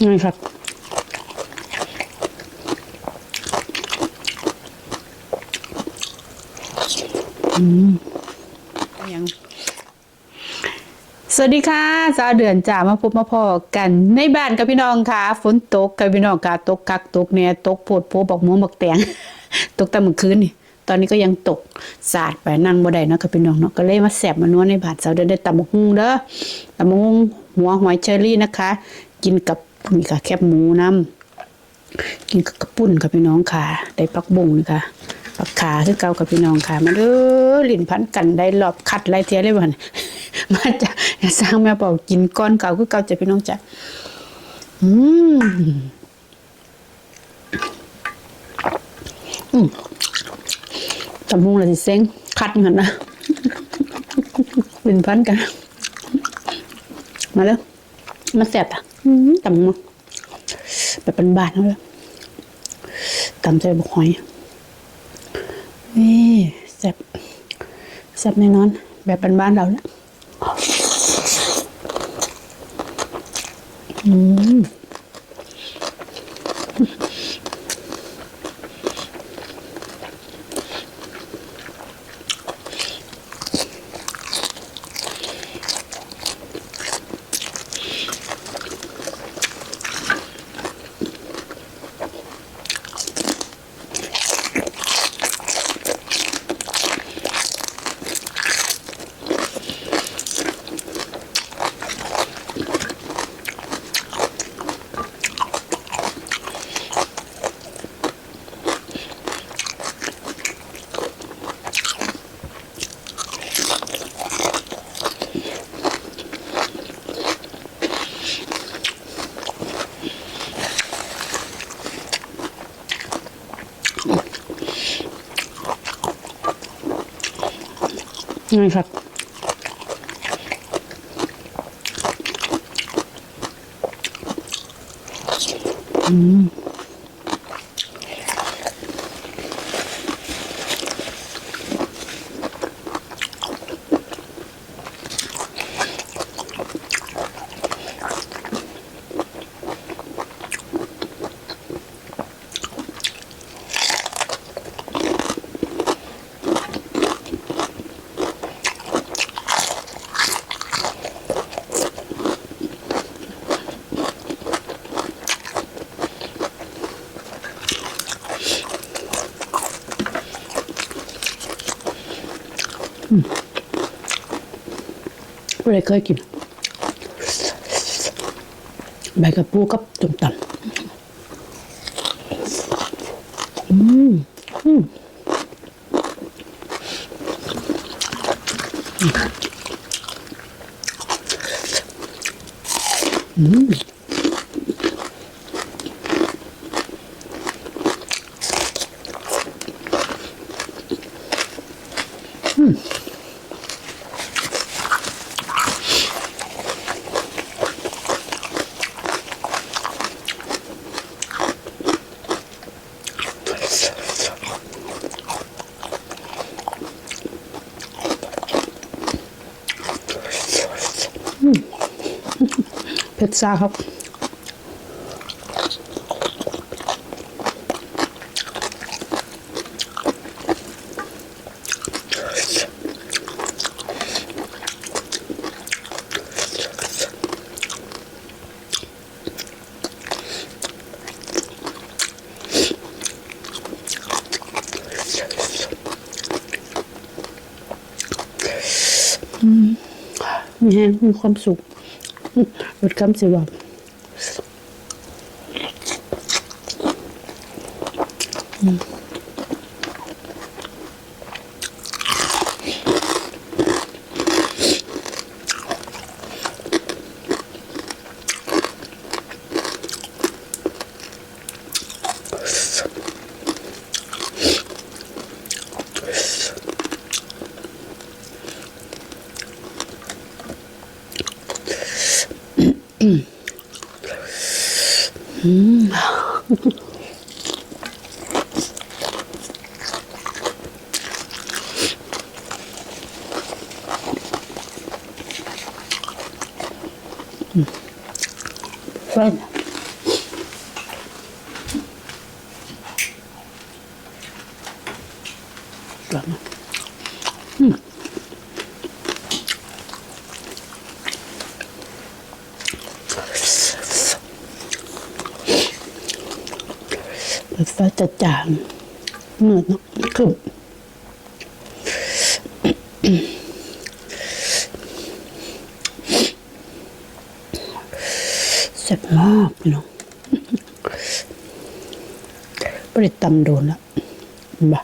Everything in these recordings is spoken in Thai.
นี่ครับอืมยังสวัสดีค่ะสาวเดือนจ่ามาพบมาพอกัน ในบ้านกับพี่น้องค่ะ ฝนตกกับพี่น้องค่ะตกกักตกเนี่ยตกโพดโพบอกหมูบอกแตงตกแต่เมื่อคืนนี่ตอนนี้ก็ยังตกสาดไปนั่งบ่ได้เนาะกับพี่น้องเนาะก็เลยมาแสบมานวดในบาดสาวเดือนได้ตำบักฮุ่งเด้อตำบักฮุ่งหัวหอยเชอรี่นะคะ กินกับ นี่ค่ะ แคบหมูน้ำกินกับกระปุ่นกับพี่น้องค่ะ ได้ปักบุ้งนี่ค่ะปักขาคือเก่ากับพี่น้องค่ะ มาเด้อลิ้นพันกันได้รอบคัดไรเทียเลยวันมาจะสร้างแม่เป่ากินก้อนเก่าคือเก่าจะพี่น้องจ้ะอืมอืมตำมุงละสิเซ็งคัดเหมือนนะลิ้นพันกัน มาแล้วมาแสบอะ ตำมุงแบบเป็นบานๆเลยตำใจบุกหอย นี่แซ่บแซ่บแน่นอน แบบเป็นบ้านๆเราแล้วอืม นี่ครับอืม ไม่ได้เคยกินใบกระปูกับจุ่มตำอืมอืมอืม เผ็ดซาครับ มี แห้งมีความสุขลดคำสิว่าอืม Bueno. Vamos. Mm. Phải ta chạm. Mưa nó cụm. แซ่บมากพี่น้องไม่ได้ตำโดนล้วบ้า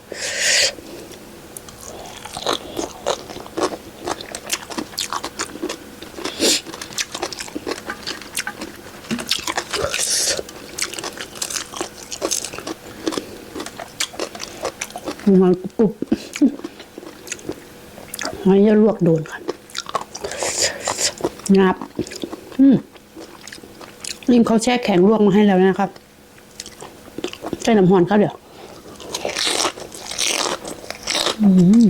หอยกรุบหอยจะลวกโดนค่ะงับ อืม ลิมเขาแช่แข็งลวกมาให้แล้วนะครับใส่น้ำหอนเขาเดี๋ยว อืม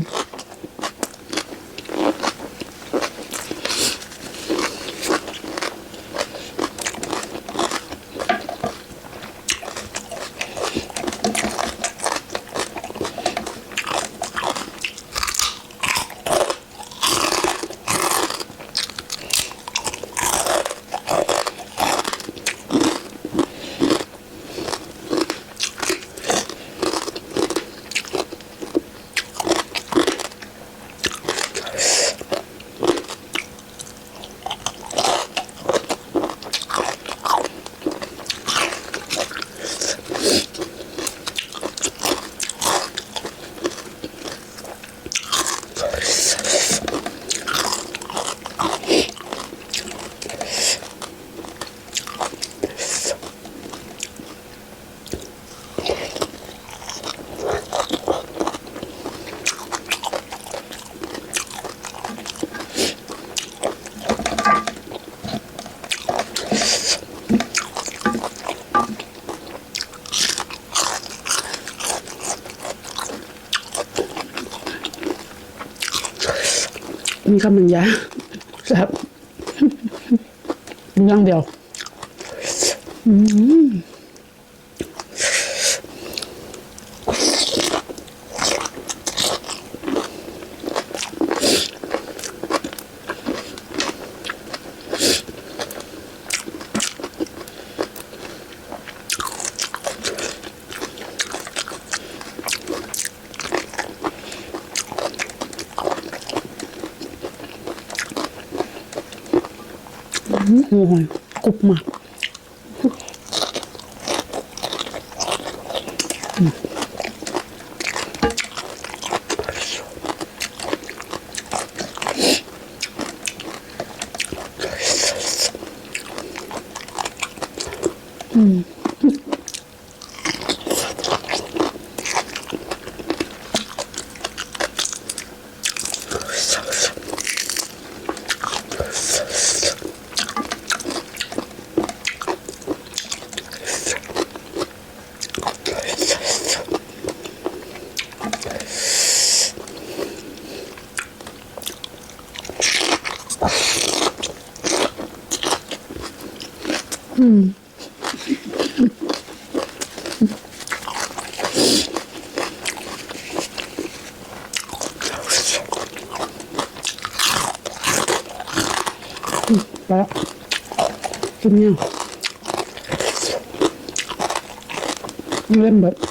มีคำบรรยายครับเรื่องเดียว อืม โอ้ยกรุบมาก ไปแล้วกินเนี่ยเล่นแบบ